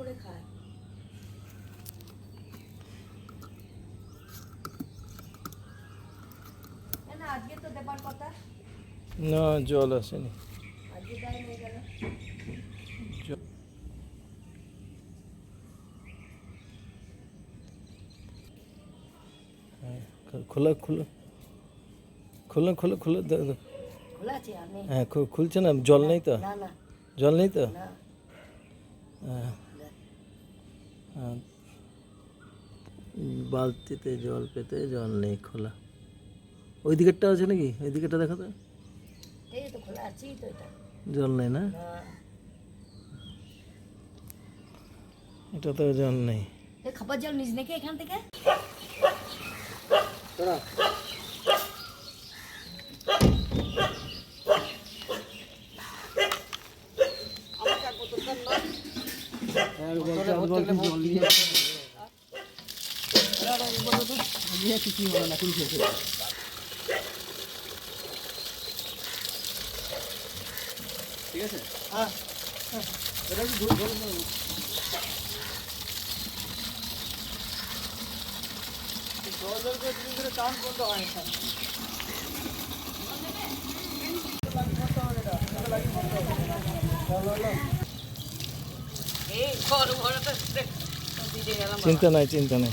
করে খায়। না আজকে তো দেবার কথা। না জল আসেনি। আজকে দেয় নিয়ে গেল হ্যাঁ, খোলা খোলা। খোলা খোলা খোলা দে- দে- খোলা আছে আমি হ্যাঁ খুলছে না জল নেই তো? না না। জল নেই তো? না। হ্যাঁ। হ্যাঁ। বালতিতে জল পেতে জল নেই খোলা ওই দিকেরটা আছে নাকি ওই দিকেরটা দেখো তো এই তো খোলা আছেই তো এটা জল নেই না এটা তো জল নেই খাবার জল নিস নাকি এখান থেকে কিছুই হবে না কুড়ি শেষ ঠিক আছে হ্যাঁ এটা একটু ধরে করতে হয় এই ঘর ঘরে তো চিন্তা নাই চিন্তা নাই।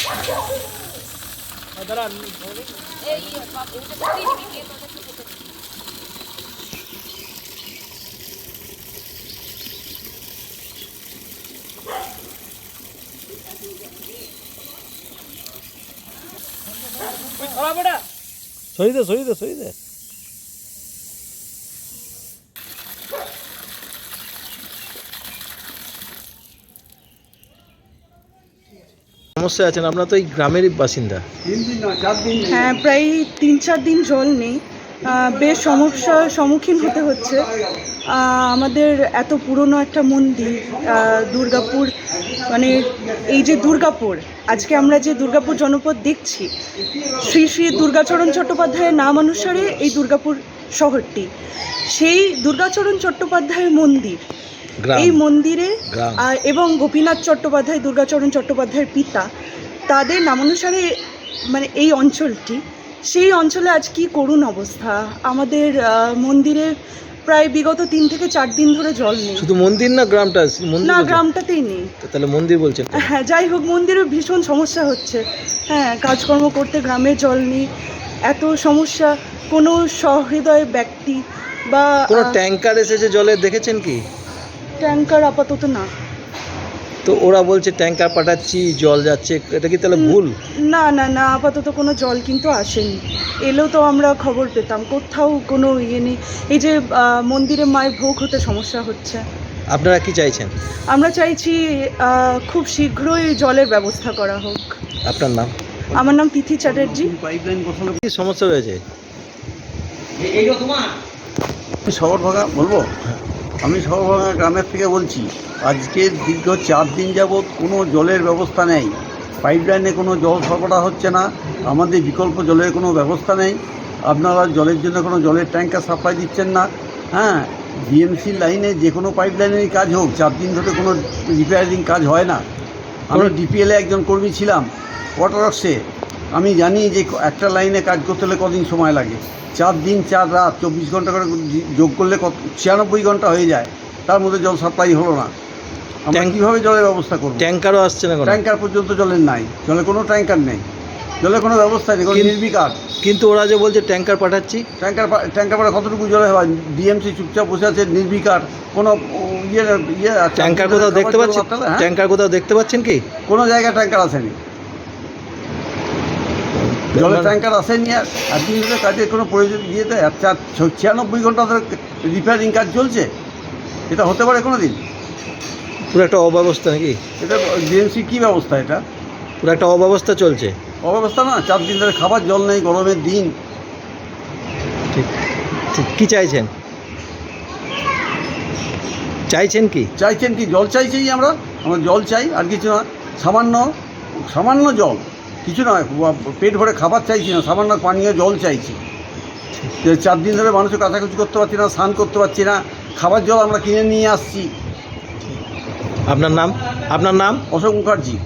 ট্যাঙ্কিতে জল সই দে সই দে সই দে সমস্যা আছেন আপনার তো এই গ্রামেরই বাসিন্দা। হ্যাঁ প্রায় তিন চার দিন জল নেই। বেশ সমস্যার সম্মুখীন হতে হচ্ছে। আমাদের এত পুরনো একটা মন্দির দুর্গাপুর মানে এই যে দুর্গাপুর, আজকে আমরা যে দুর্গাপুর জনপদ দেখছি, শ্রী শ্রী দুর্গাচরণ চট্টোপাধ্যায়ের নাম অনুসারে এই দুর্গাপুর শহরটি। সেই দুর্গাচরণ চট্টোপাধ্যায়ের মন্দির এই মন্দিরে এবং গোপীনাথ চট্টোপাধ্যায় দুর্গাচরণ চট্টোপাধ্যায়ের পিতা তাদের নামানুসারে মানে এই অঞ্চলটি সেই অঞ্চলে আজ কি করুণ অবস্থা? আমাদের মন্দিরে প্রায় বিগত তিন থেকে চার দিন ধরে জল নেই। শুধু মন্দির না গ্রামটা? না গ্রামটাতেই নেই। তাহলে মন্দির বলছেন হ্যাঁ যাই হোক মন্দিরে ভীষণ সমস্যা হচ্ছে। হ্যাঁ কাজকর্ম করতে গ্রামে জল নেই। এত সমস্যা কোনো সহৃদয় ব্যক্তি বা কোনো ট্যাঙ্কার এসেছে জলে দেখেছেন কি? ট্যাঙ্কার আপাতত না। তো ওরা বলছে ট্যাঙ্কার পাঠাচ্ছি জল যাচ্ছে এটা কি তাহলে ভুল? না না না আপাতত কোনো জল কিন্তু আসেনি। এলেও তো আমরা খবর পেতাম কোথাও কোনো ইয়ে নেই। এই যে আহ, মন্দিরে মায়ের ভোগ হতে সমস্যা হচ্ছে। আপনারা কি চাইছেন? আমরা চাইছি আহ, খুব শীঘ্রই জলের ব্যবস্থা করা হোক। আপনার নাম? আমার নাম তিথি চ্যাটার্জি। কি সমস্যা হয়েছে আমি শহরভাগা বলব? আমি শহরভাগা গ্রামের থেকে বলছি আজকে দীর্ঘ চার দিন যাবৎ কোনো জলের ব্যবস্থা নেই। পাইপলাইনে কোনো জল সরবরাহ হচ্ছে না। আমাদের বিকল্প জলের কোনো ব্যবস্থা নেই। আপনারা জলের জন্য কোনো জলের ট্যাঙ্কার সাপ্লাই দিচ্ছেন না। হ্যাঁ বিএমসি লাইনে যে কোনো পাইপলাইনেরই কাজ হোক চার দিন ধরে কোনো রিপেয়ারিং কাজ হয় না। আমি ডিপিএলে একজন কর্মী ছিলাম ওয়াটার ওয়াটারক্সে আমি জানি যে একটা লাইনে কাজ করতে হলে কদিন সময় লাগে। চার দিন চার রাত চব্বিশ ঘণ্টা করে যোগ করলে কত ছিয়ানব্বই ঘণ্টা হয়ে যায়। তার মধ্যে জল সাপ্লাই হলো না। আমরা কীভাবে জলের ব্যবস্থা করব? ট্যাঙ্কারও আসছে না ট্যাঙ্কার পর্যন্ত জলের নাই। জলে কোনো ট্যাঙ্কার নেই। জলের কোনো ব্যবস্থা নেই নির্বিকার। কিন্তু ওরা যে বলছে ট্যাঙ্কার পাঠাচ্ছি। ট্যাঙ্কার ট্যাঙ্কার পরে কতটুকু জলে হয়? ডিএমসি চুপচাপ বসে আছে নির্বিকার। কোনো ইয়ে ইয়ে ট্যাঙ্কার কোথাও দেখতে পাচ্ছেন? হ্যাঁ? ট্যাঙ্কার কোথাও দেখতে পাচ্ছেন কি? কোনো জায়গায় ট্যাঙ্কার আসেনি। জলের ট্যাঙ্কার আসেনি আর ধরে কাজের কোনো প্রয়োজন আর চার ছিয়ানব্বই ঘণ্টা ধরে রিপেয়ারিং কাজ চলছে এটা হতে পারে কোনো দিন পুরো একটা অব্যবস্থা নাকি? এটা ডিএমসি কী ব্যবস্থা এটা? পুরো একটা অব্যবস্থা চলছে। অব্যবস্থা না চার দিন ধরে খাবার জল নেই গরমের দিন। ঠিক। ঠিক। কী চাইছেন? চাইছেন কি? চাইছেন কি? জল চাইছি আমরা। আমরা জল চাই আর কিছু না। সামান্য সামান্য জল। কিছু নয় পেট ভরে খাবার চাইছি না সামান্য পানীয় জল চাইছি। যে চার দিন ধরে মানুষের কাছাকাছি করতে পারছি না স্নান করতে পারছি না খাবার জল আমরা কিনে নিয়ে আসছি। আপনার নাম? আপনার নাম? অশোক মুখার্জি।